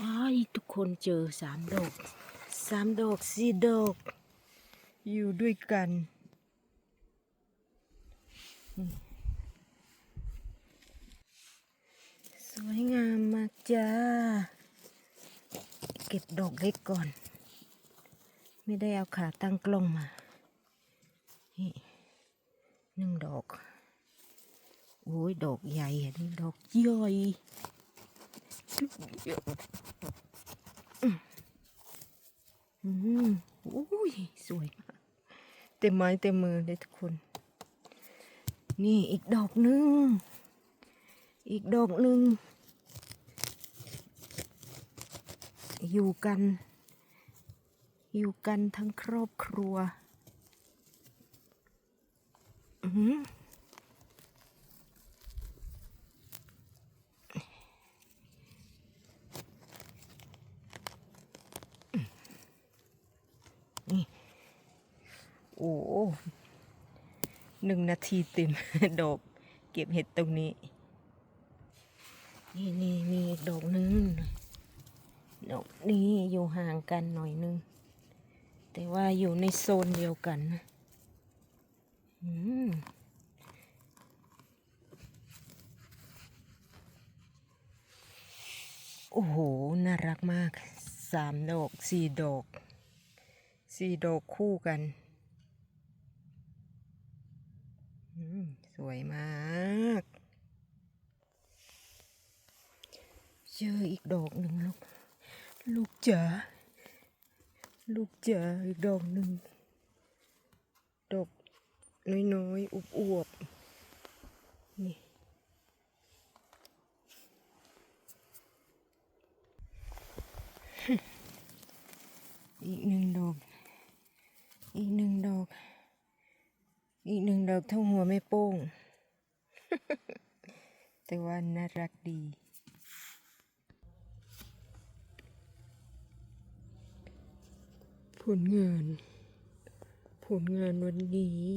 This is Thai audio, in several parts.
ว้ายทุกคนเจอสามดอกสามดอกสี่ดอก อยู่ด้วยกัน สวยงามมากจ้า เก็บดอกเล็กก่อน ไม่ได้เอาขาตั้งกล้องมาหนึ่งดอก โอ้ย ดอกใหญ่อันนี้ดอกย่อย อืมโอ้ย สวยมาก เต็มไม้เต็มมือเลยทุกคน นี่อีกดอกหนึ่ง อีกดอกหนึ่ง อยู่กัน อยู่กันทั้งครอบครัว อือ โอ้หนึ่งนาทีเต็มดอกเก็บเห็ดตรงนี้ นี่นี่มีดอกหนึงดอกนี้อยู่ห่างกันหน่อยนึง แต่ว่าอยู่ในโซนเดียวกันนะอืมโอ้โห น่ารักมาก สามดอก สี่ดอก สี่ดอกคู่กัน อืม สวยมากเจออีกดอกหนึ่งลูก ลูกจ๋าลูกจ๋าอีกดอกหนึ่งดอกน้อยๆอวบๆนี่อีกหนึ่งดอก อีกหนึ่งดอก อีกหนึ่งดอกเท่าหัวแม่โป้ง แต่ว่าน่ารักดี ผลงาน ผลงานวันนี้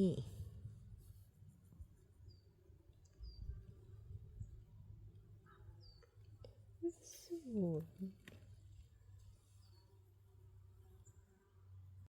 สวย